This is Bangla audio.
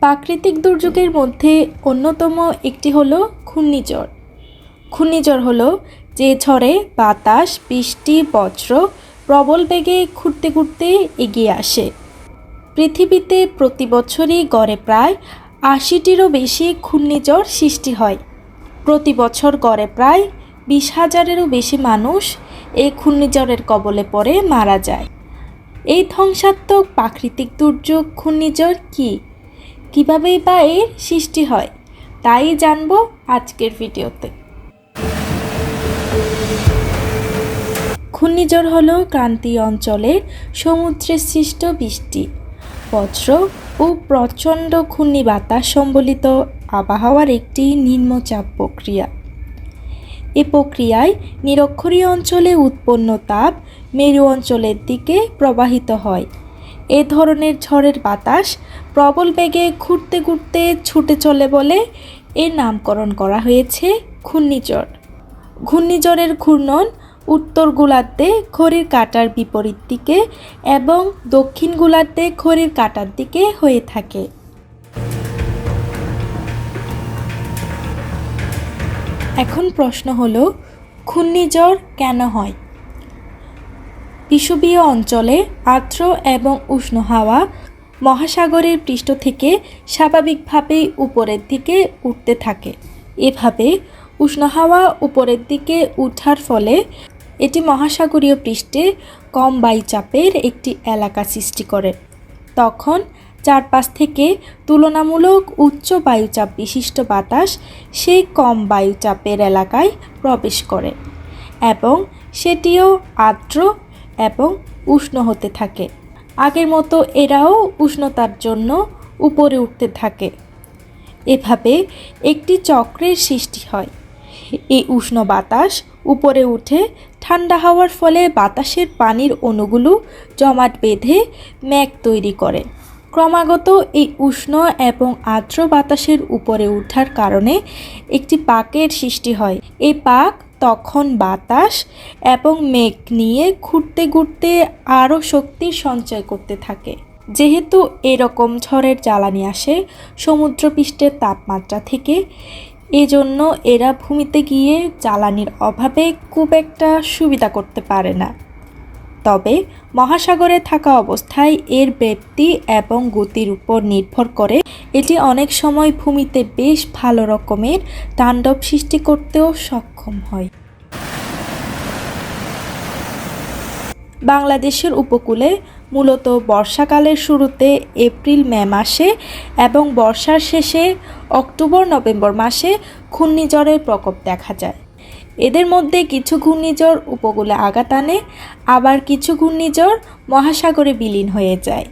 প্রাকৃতিক দুর্যোগের মধ্যে অন্যতম একটি হলো ঘূর্ণিঝড়। ঘূর্ণিঝড় হলো যে ঝড়ে বাতাস, বৃষ্টি, বজ্র প্রবল বেগে ঘুরতে ঘুরতে এগিয়ে আসে। পৃথিবীতে প্রতি বছরই গড়ে প্রায় আশিটিরও বেশি ঘূর্ণিঝড় সৃষ্টি হয়। প্রতি বছর গড়ে প্রায় বিশ হাজারেরও বেশি মানুষ এই ঘূর্ণিঝড়ের কবলে পড়ে মারা যায়। এই ধ্বংসাত্মক প্রাকৃতিক দুর্যোগ, ঘূর্ণিঝড় কী? কীভাবেই বা এর সৃষ্টি হয়, তাই জানব আজকের ভিডিওতে। ঘূর্ণিঝড় হলো ক্রান্তীয় অঞ্চলে সমুদ্রে সৃষ্ট বৃষ্টি। বজ্র ও প্রচণ্ড ঘূর্ণি বাতাস সম্বলিত আবহাওয়ার একটি নিম্নচাপ প্রক্রিয়া। এ প্রক্রিয়ায় নিরক্ষরীয় অঞ্চলে উৎপন্ন তাপ মেরু অঞ্চলের দিকে প্রবাহিত হয়। এ ধরনের ঝড়ের বাতাস প্রবল বেগে ঘুরতে ঘুরতে ছুটে চলে বলে এর নামকরণ করা হয়েছে ঘূর্ণিঝড়। ঘূর্ণিঝড়ের ঘূর্ণন উত্তর গোলার্ধে ঘড়ির কাঁটার বিপরীত দিকে এবং দক্ষিণ গোলার্ধে ঘড়ির কাঁটার দিকে হয়ে থাকে। এখন প্রশ্ন হলো, ঘূর্ণিঝড় কেন হয়? বিষুবীয় অঞ্চলে আর্দ্র এবং উষ্ণ হাওয়া মহাসাগরের পৃষ্ঠ থেকে স্বাভাবিকভাবেই উপরের দিকে উঠতে থাকে। এভাবে উষ্ণ হাওয়া উপরের দিকে উঠার ফলে এটি মহাসাগরীয় পৃষ্ঠে কম বায়ুচাপের একটি এলাকা সৃষ্টি করে। তখন চারপাশ থেকে তুলনামূলক উচ্চ বায়ুচাপ বিশিষ্ট বাতাস সেই কম বায়ুচাপের এলাকায় প্রবেশ করে এবং সেটিও আর্দ্র এবং উষ্ণ হতে থাকে। আগের মতো এরাও উষ্ণতার জন্য উপরে উঠতে থাকে। এভাবে একটি চক্রের সৃষ্টি হয়। এই উষ্ণ বাতাস উপরে উঠে ঠান্ডা হওয়ার ফলে বাতাসের পানির অণুগুলো জমাট বেঁধে মেঘ তৈরি করে। ক্রমাগত এই উষ্ণ এবং আর্দ্র বাতাসের উপরে উঠার কারণে একটি পাকের সৃষ্টি হয়। এই পাক তখন বাতাস এবং মেঘ নিয়ে ঘুরতে ঘুরতে আরও শক্তির সঞ্চয় করতে থাকে। যেহেতু এরকম ঝড়ের জ্বালানি আসে সমুদ্রপৃষ্ঠের তাপমাত্রা থেকে, এজন্য এরা ভূমিতে গিয়ে জ্বালানির অভাবে খুব একটা সুবিধা করতে পারে না। তবে মহাসাগরে থাকা অবস্থায় এর ব্যাপ্তি এবং গতির উপর নির্ভর করে এটি অনেক সময় ভূমিতে বেশ ভালো রকমের তাণ্ডব সৃষ্টি করতেও সক্ষম হয়। বাংলাদেশের উপকূলে মূলত বর্ষাকালের শুরুতে এপ্রিল, মে মাসে এবং বর্ষার শেষে অক্টোবর, নভেম্বর মাসে ঘূর্ণিঝড়ের প্রকোপ দেখা যায়। এদের মধ্যে কিছু ঘূর্ণিঝড় উপকূলে আঘাত আনে, আবার কিছু ঘূর্ণিঝড় মহাসাগরে বিলীন হয়ে যায়।